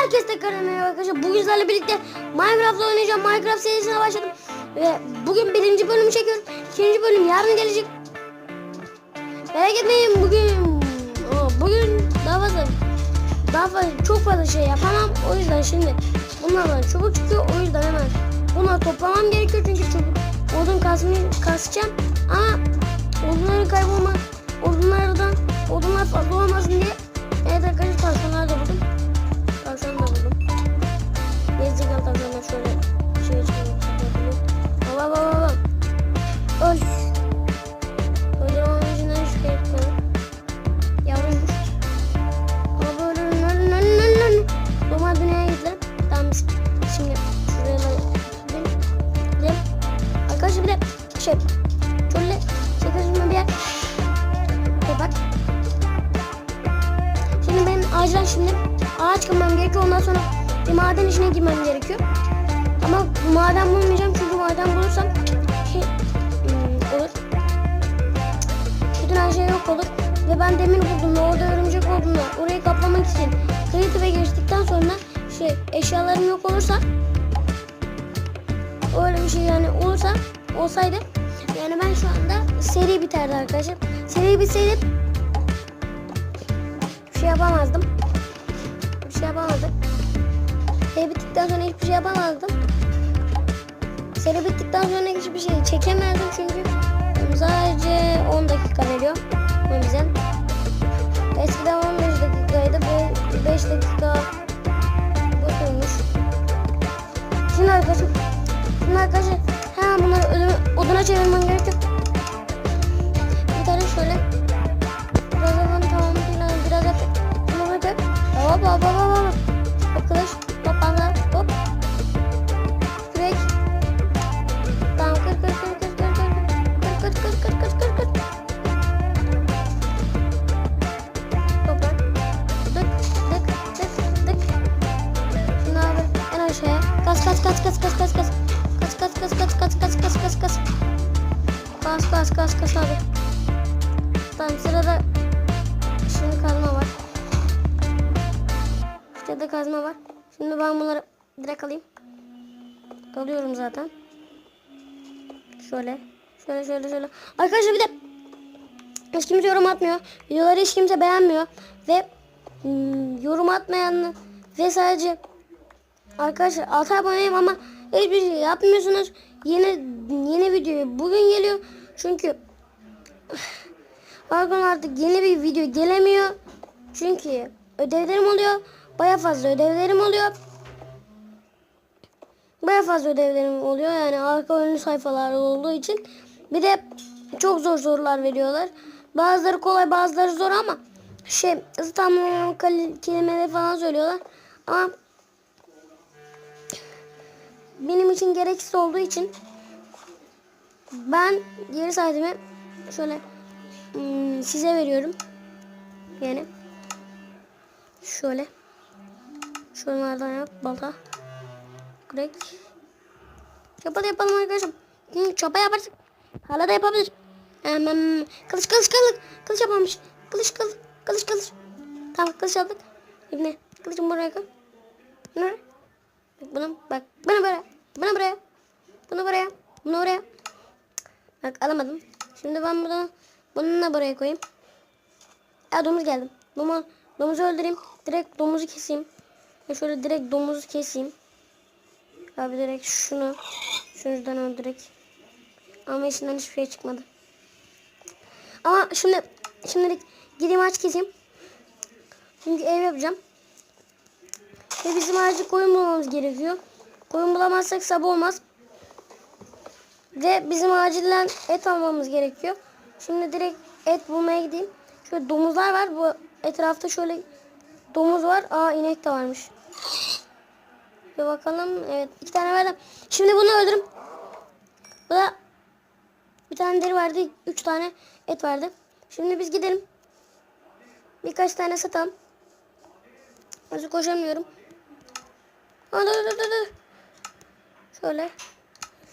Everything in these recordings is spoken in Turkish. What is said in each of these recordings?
Herkes tekrar merhaba arkadaşlar. Bugün sizlerle birlikte Minecraft'la oynayacağım. Minecraft serisine başladım. Ve bugün birinci bölümü çekiyorum. İkinci bölüm yarın gelecek. Merak etmeyin bugün bugün daha fazla daha fazla çok fazla şey yapamam. O yüzden şimdi bunlardan çubuk çıkıyor. O yüzden hemen bunları toplamam gerekiyor çünkü çubuk odun kasmayı kasacağım. Ama odunların kaybolma odunlardan odunlar fazla olmasın diye evet arkadaşlar tavşanlar da buldum. Tavşanlar şöyle şey çıkıyor. Baba baba baba. Öldürmem yüzünden hiç gerek yok. Yavruymuş. Ama böyle ölün ölün ölün ölün. Normal dünyaya. Tamam şimdi şuraya gidelim. Arkadaşlar bir şey şöyle çekilme bir yer. Bak. Şimdi benim acilen şimdi ağaç kırmam gerekiyor. Ondan sonra bir maden işine girmem gerekiyor. Maden bulmayacağım çünkü maden bulursam şey, olur. Bütün her şey yok olur. Ve ben demir buldum ve orada örümcek olduğunda orayı kaplamak için creative'e geçtikten sonra şey eşyalarım yok olursa öyle bir şey yani olursa olsaydı yani ben şu anda seri biterdi arkadaşlar. Seri bitseydi bir şey yapamazdım. Bir şey yapamazdım. Seri bittikten sonra hiçbir şey yapamazdım. Seri bittikten sonra hiçbir şey çekemezdim çünkü sadece 10 dakika veriyor bu bize. Eskiden 15 dakikaydı ve 5 dakika boşulmuş. Şimdi arkadaşlar, şimdi arkadaşlar hemen bunları ödü- oduna çevirmem gerekiyor. Bir tane şöyle biraz tamam biraz biraz yap. Bunu böyle hop Kas kas kas kas. Kas kas kas kas kas kas kas kas kas. Kas kas kas kas abi. Tamam sırada şimdi kazma var. De kazma var. Şimdi ben bunları direkt alayım. Alıyorum zaten. Şöyle. Şöyle şöyle şöyle. Arkadaşlar bir de hiç kimse yorum atmıyor. Videoları hiç kimse beğenmiyor. Ve hmm, yorum atmayan ve sadece arkadaşlar 6 aboneyim ama hiçbir şey yapmıyorsunuz. Yeni yeni video bugün geliyor. Çünkü Pardon artık yeni bir video gelemiyor. Çünkü ödevlerim oluyor. Baya fazla ödevlerim oluyor. Baya fazla ödevlerim oluyor yani arka önlü sayfalar olduğu için. Bir de çok zor sorular veriyorlar. Bazıları kolay bazıları zor ama şey İstanbul kelimeleri falan söylüyorlar. Ama benim için gereksiz olduğu için ben geri saatimi şöyle hmm, size veriyorum. Yani şöyle şunlardan yap balta. Kürek. Çapa da yapalım arkadaşlar. Hı, çapa yaparsak hala da yapabilir. Hemen kılıç kılıç kılıç kılıç yapmamış. Kılıç kılıç kılıç kılıç. Tamam kılıç aldık. Şimdi kılıcımı buraya koy. Bunu bunu bak bunu buraya. Bunu buraya. Bunu buraya. Bunu buraya. Bak alamadım. Şimdi ben bunu bunu da buraya koyayım. Ya domuz geldi. Domuz, domuzu öldüreyim. Direkt domuzu keseyim. Ya şöyle direkt domuzu keseyim. Abi direkt şunu şuradan öldürek. Ama içinden hiçbir şey çıkmadı. Ama şimdi şimdilik gideyim ağaç keseyim. Çünkü ev yapacağım. Ve bizim ağacı koyun bulmamız gerekiyor. Koyun bulamazsak sabah olmaz. Ve bizim acilen et almamız gerekiyor. Şimdi direkt et bulmaya gideyim. Şöyle domuzlar var. Bu etrafta şöyle domuz var. Aa inek de varmış. Bir bakalım. Evet iki tane verdim. Şimdi bunu öldürüm. Bu da bir tane deri vardı. Üç tane et vardı. Şimdi biz gidelim. Birkaç tane satalım. Nasıl koşamıyorum. Aa, dur, dur, dur, dur. Şöyle.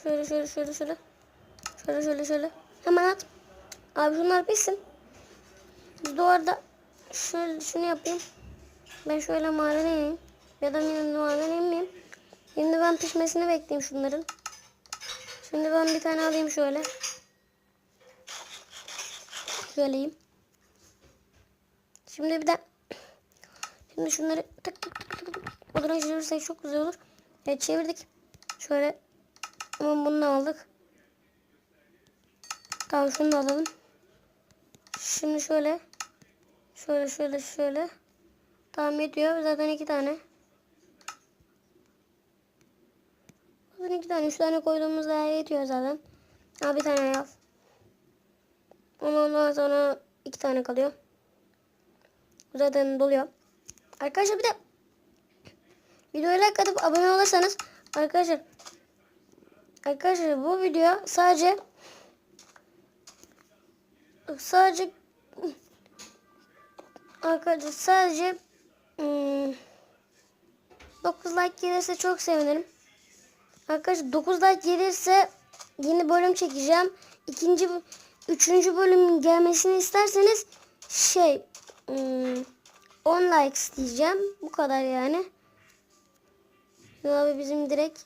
Şöyle şöyle şöyle şöyle. Şöyle şöyle şöyle. Hemen at. Abi şunlar pişsin. Biz de orada şöyle şunu yapayım. Ben şöyle madene ineyim. Ya da minimumdan inmeyeyim. Şimdi ben pişmesini bekleyeyim şunların. Şimdi ben bir tane alayım şöyle. Şöyle yiyeyim. Şimdi bir de şimdi şunları tık tık tık tık odana çevirirsek çok güzel olur. Evet çevirdik. Şöyle ama bunu aldık. Tamam şunu da alalım. Şimdi şöyle şöyle şöyle şöyle tamam yetiyor. Zaten iki tane. Zaten iki tane. Üç tane koyduğumuzda yetiyor zaten. Ha bir tane yaz. Ondan sonra iki tane kalıyor. Zaten doluyor. Arkadaşlar bir de videoya like atıp abone olursanız arkadaşlar arkadaşlar bu video sadece sadece arkadaşlar sadece hmm, 9 like gelirse çok sevinirim. Arkadaşlar 9 like gelirse yeni bölüm çekeceğim. İkinci, üçüncü bölümün gelmesini isterseniz şey hmm, 10 like isteyeceğim. Bu kadar yani. Abi bizim direkt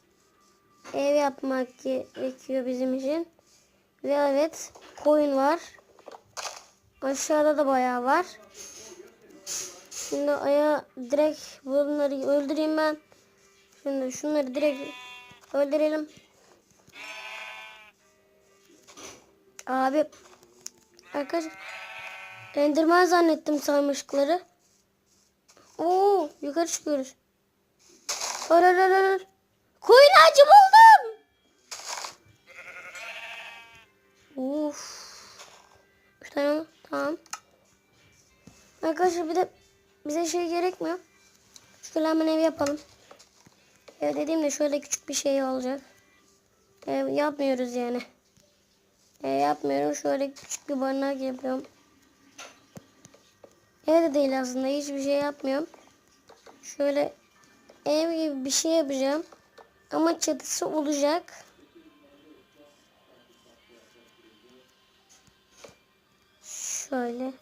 ev yapmak gerekiyor bizim için. Ve evet koyun var. Aşağıda da bayağı var. Şimdi aya direkt bunları öldüreyim ben. Şimdi şunları direkt öldürelim. Abi arkadaşlar Enderman zannettim sarmışıkları. Oo yukarı çıkıyoruz. Ar ar ar. Koyun ağacı buldum. Uf. Üç tane? Tamam. Arkadaşlar bir de bize şey gerekmiyor. Şöyle hemen ev yapalım. Ev dediğimde şöyle küçük bir şey olacak. Ev yapmıyoruz yani. Ev yapmıyorum. Şöyle küçük bir barınak yapıyorum. Ev de değil aslında. Hiçbir şey yapmıyorum. Şöyle ev gibi bir şey yapacağım. Ama çatısı olacak. Şöyle.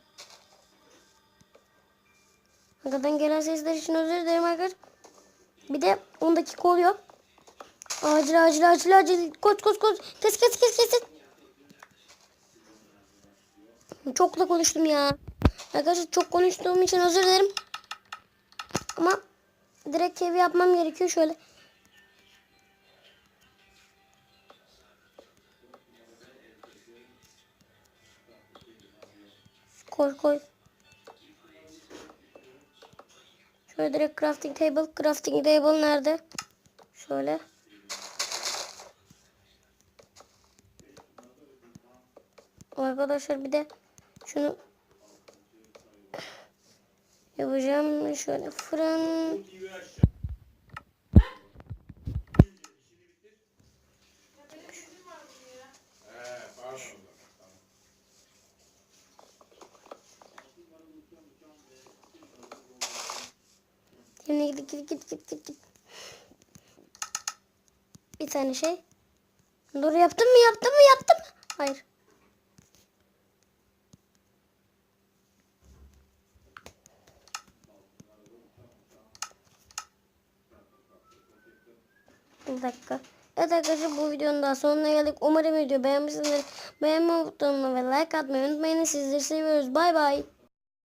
Arkadan gelen sesler için özür dilerim arkadaşlar. Bir de 10 dakika oluyor. Acil acil acil acil. Koş koş koş. Kes kes kes kes. Çok da konuştum ya. Arkadaşlar çok konuştuğum için özür dilerim. Ama direkt ev yapmam gerekiyor şöyle. Koy koy. Şöyle direkt crafting table. Crafting table nerede? Şöyle. Arkadaşlar bir de şunu yapacağım. Şöyle fırın. Şimdi git git git git git. Bir tane şey. Dur yaptım mı yaptım mı yaptım mı? Hayır. Bir dakika. Evet arkadaşlar bu videonun daha sonuna geldik. Umarım video beğenmişsinizdir. Beğenmeyi butonuna ve like atmayı unutmayın. Sizleri seviyoruz. Bay bay.